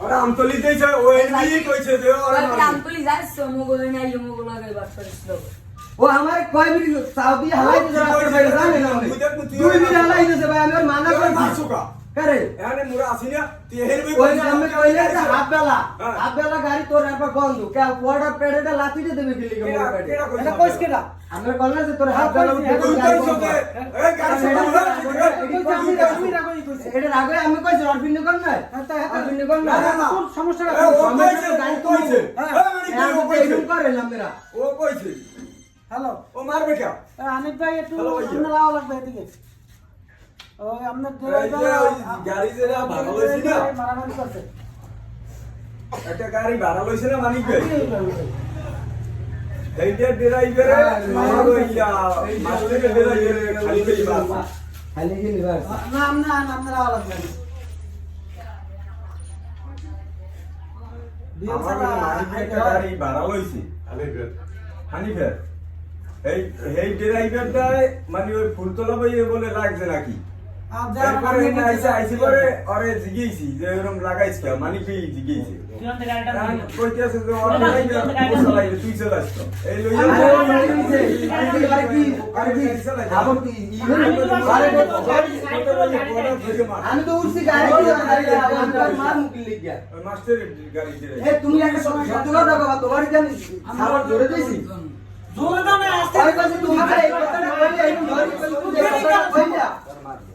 ওরা আমতলিতেই চাই ও এমনি কইছে যে ওরা। আমতলি যাইছ মোগল না ইয়ে মোগল আগে বাস করিস ও আমার কয় মিনিট সাউদি হালাই দিছে। দুই মিনিট হালাই দিছে ভাই আমি মানা এবার করছি। মারছো এখানে মোরা আসি না বই ওই সামনে কইলে যে হাফ বেলা হ্যাঁ। হাফ বেলা গাড়ি তোর একবার বন্ধ। কে ওয়াটার পেডেটা লাথি দেবে কিলি কেডা কেডা এটা কইস কেডা? আমরা কইলে যে তোর হাফ বেলা বন্ধ। যে হয়। এই গাড়ি এটা চালাও এটা কইছি, আমি আমি রাগই কইছি এটা আগে আমি কইছি অরবিন্দ কর না হ্যাঁ, হ্যাঁ, অরবিন্দ কর না না, না, না। তোর সমস্যাটা এ, ও কি? কইছে গাড়ি কইছে। কি ও কইছে। করে মেরা ও কইছে। হ্যালো। ও মারবে কে? এ, ভাই একটু আপনার আওয়া লাগবে এদিকে। ওই আপনার এই গাড়ি ভাড়া লইছি না? মারামারি করছে। একটা গাড়ি ভাড়া লইছে না মানিক ভাই? এইটা ড্রাইভারে মার ইয়া মাস্টারের ড্রাইভারে খালি খালি মার খালি গেলি বাস না না না আপনার আওয়া লাগবে আমার ভাই একটা গাড়ি ভাড়া লইছে হানিফের এই এই ড্রাইভারটা মানে ওই ফুলতলা বই বলে লাগছে নাকি? আর যার এরপরে এনে আইসে আইসে পরে ওরে জিগেইছি যে এরকম লাগাইছ কে মানিক ভাই জিগেইছে এখন কইতেছে যে ওর ড্রাইভার কোসা লাগে তুই